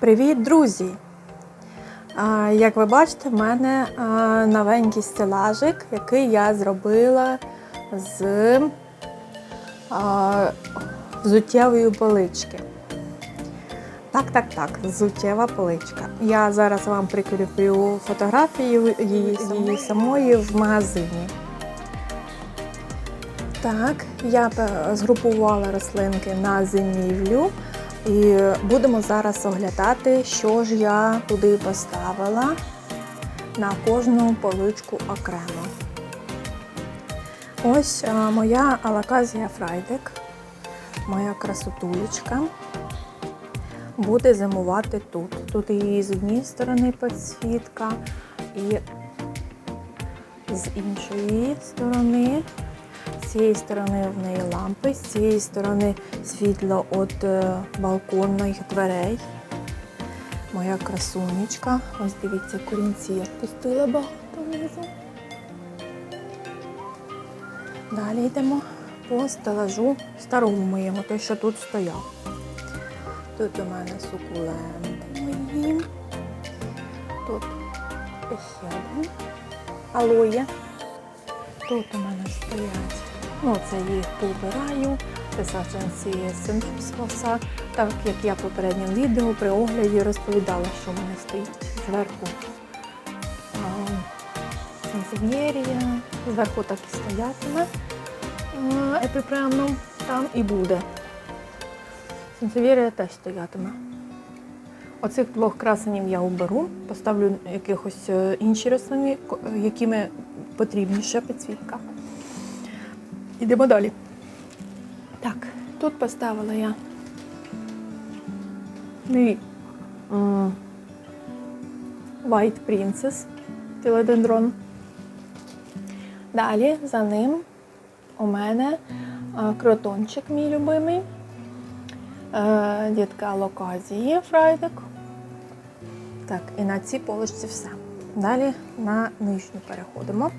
Привіт, друзі! Як ви бачите, в мене новенький стелажик, який я зробила з взуттєвої полички. Так, так, так, взуттєва поличка. Я зараз вам прикріплю фотографію її, її самої в магазині. Так, я згрупувала рослинки на зимівлю. І будемо зараз оглядати, що ж я туди поставила на кожну поличку окремо. Ось моя алаказія Фрайдек, моя красотулечка, буде зимувати тут. Тут її з однієї сторони підсвітка і з іншої сторони. З цієї сторони в неї лампи, з цієї сторони світло від е, балконних дверей. Моя красунечка. Ось дивіться, корінці я впустила багато внизу. Далі йдемо по стелажу старому моєму, той, що тут стояв. Тут у мене сукуленти мої. Тут ще алоє. Тут у мене стоять. Ну, це їх побираю. Це саджанці синфіскоса. Так як я в попередньому відео при огляді розповідала, що в мене стоїть зверху сансев'єрія. Зверху так і стоятиме а, епіпремном. Там і буде. Сансев'єрія теж стоятиме. Оцих двох красенів я уберу, поставлю якихось е, інші рослини, якими потрібніша підсвітка. Йдемо далі. Так, тут поставила я мій White Princess філодендрон. Далі за ним у мене е, кротончик мій любимий. Е, Дітка локазії Фрайдек. Так, і на цій полочці все. Далі на нижню переходимо.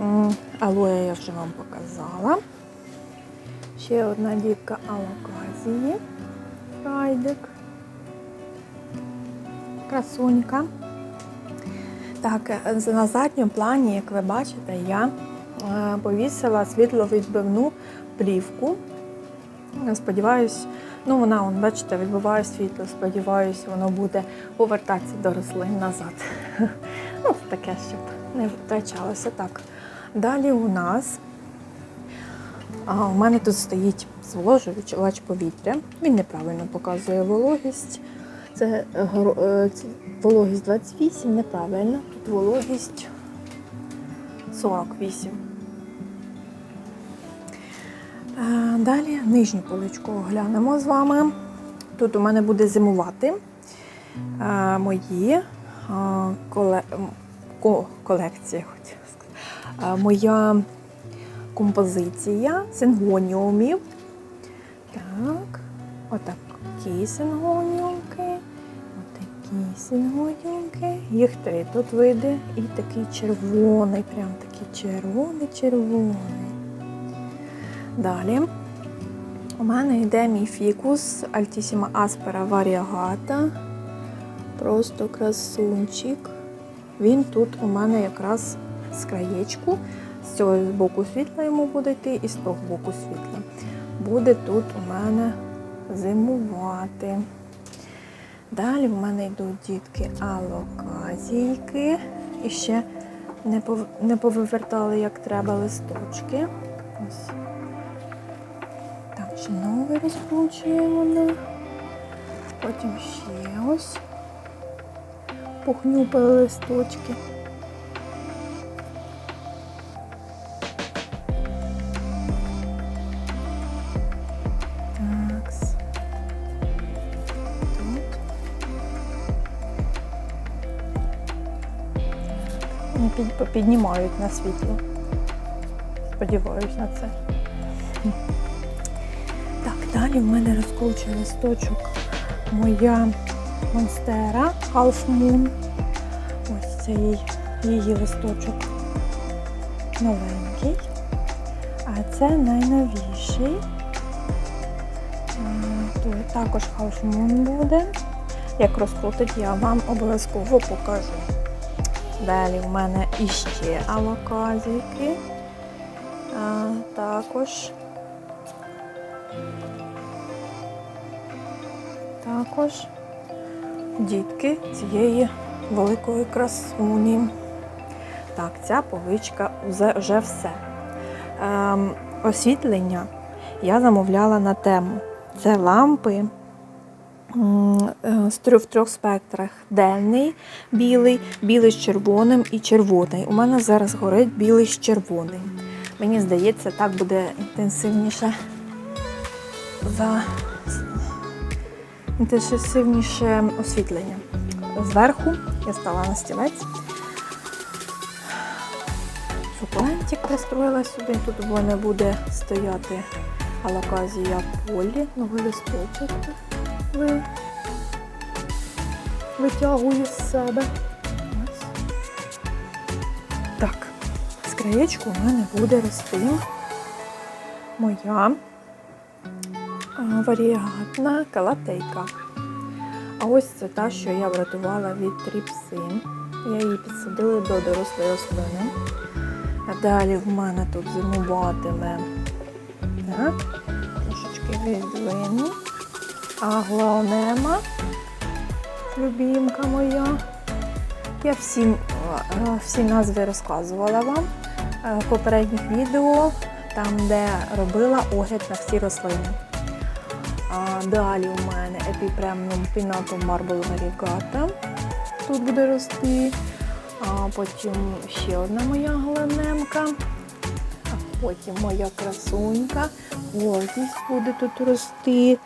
М, Алоє я вже вам показала. Ще одна дітка алоказії. Фрайдек. Красунька. Так, е, на задньому плані, як ви бачите, я е, повісила світловідбивну плівку. Я Сподіваюсь, ну вона, он, бачите, відбиває світло. Сподіваюсь, воно буде повертатися до рослин назад. Ну, таке, щоб не втрачалося так. Далі у нас а, у мене тут стоїть зволожувач повітря. Він неправильно показує вологість. Це, е, е, вологість 28, неправильно. Тут вологість 48. Е, Далі нижню поличку оглянемо з вами. Тут у мене буде зимувати е, мої е, коле... ко- колекції, моя композиція сингоніумів. Так, отакі сингоніумки, отакі сингоніумки. Їх три тут вийде. І такий червоний, прям такий червоний-червоний. Далі у мене йде мій фікус Altissima Aspera Variegata. Просто красунчик. Він тут у мене якраз з краєчку. З цього боку світла йому буде йти і з того боку світла. Буде тут у мене зимувати. Далі в мене йдуть дітки алоказійки. І ще не, повивертали, як треба, листочки. Ось. Новий розкручуємо. на. Потім ще ось похнюпали листочки. Піднімають на світло. Сподіваюсь на це. Далі в мене розкручує листочок моя монстера Half Moon. Ось цей її листочок новенький, а це найновіший. Тут також халфмун буде. Як розкрутить, я вам обов'язково покажу. Далі в мене іще авоказики. А, також. Також дітки цієї великої красуні. Так, ця поличка вже, все. Ем, освітлення я замовляла на тему. Це лампи е, в трьох спектрах: денний, білий, білий з червоним і червоний. У мене зараз горить білий з червоним. Мені здається, так буде інтенсивніше за інтенсивніше освітлення. Зверху я стала на стілець. Сукулентик пристроїла сюди. Тут в мене буде стояти алаказія полі, новий листочок ви... витягую з себе. Ось. Так, з краєчку в мене буде рости моя варіагатна калатейка. А ось це та, що я врятувала від тріпси. Я її підсадила до дорослої рослини. А далі в мене тут зимуватиме так, трошечки відвину. Аглонема, любімка моя. Я всім, е, всі назви розказувала вам е, в попередніх відео, там, де робила огляд на всі рослини. Далі у мене епіпремнум пінатум марбл варігата. Тут буде рости. А потім ще одна моя гланемка. А потім моя красунька. Гордість буде тут рости.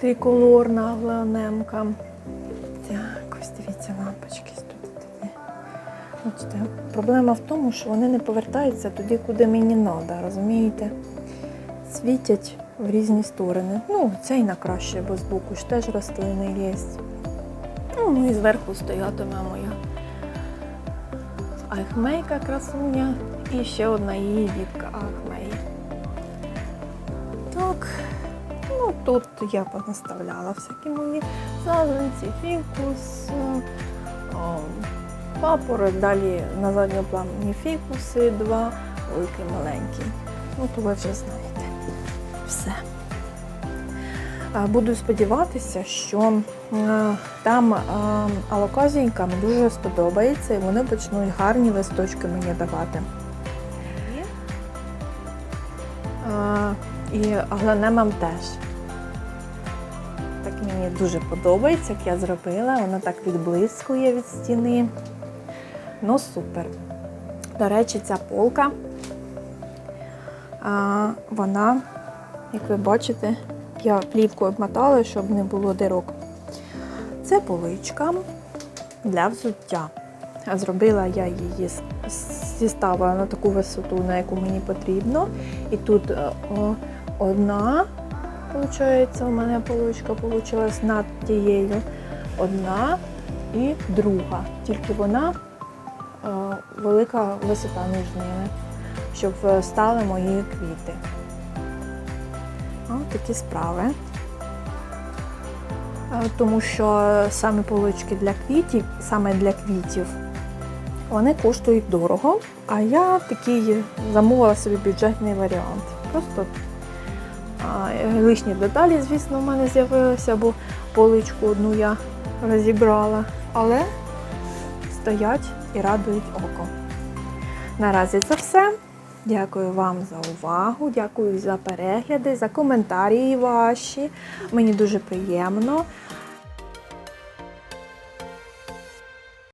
Триколорна гланемка. Так, ось дивіться, лампочки тут. Бачите, проблема в тому, що вони не повертаються туди, куди мені треба, розумієте? Світять в різні сторони. Ну, цей на краще, бо збоку ж теж рослини є. Ну і зверху стоятиме моя Ахмейка красуня і ще одна її дітка Ахмей. Так, ну тут я понаставляла всякі мої саджанці, фікус, о, папороть, далі на задньому плані фікуси, два, великий маленький. Ну, то ви вже знаєте. Все. Буду сподіватися, що там алоказійкам дуже сподобається і вони почнуть гарні листочки мені давати. І агланемам теж. Так мені дуже подобається, як я зробила. Воно так відблискує від стіни. Ну, супер. До речі, ця полка, вона, як ви бачите, я плівкою обмотала, щоб не було дирок. Це поличка для взуття. Зробила я її, зіставила на таку висоту, на яку мені потрібно. І тут е, одна, виходить, у мене поличка вийшла над тією. Одна і друга. Тільки вона е, велика висота між ними, щоб е, стали мої квіти. Такі справи. Е, Тому що саме полички для квітів, саме для квітів, вони коштують дорого, а я такий замовила собі бюджетний варіант. Просто лишні деталі, звісно, в мене з'явилися, бо поличку одну я розібрала, але стоять і радують око. Наразі це все. Дякую вам за увагу, дякую за перегляди, за коментарі ваші. Мені дуже приємно.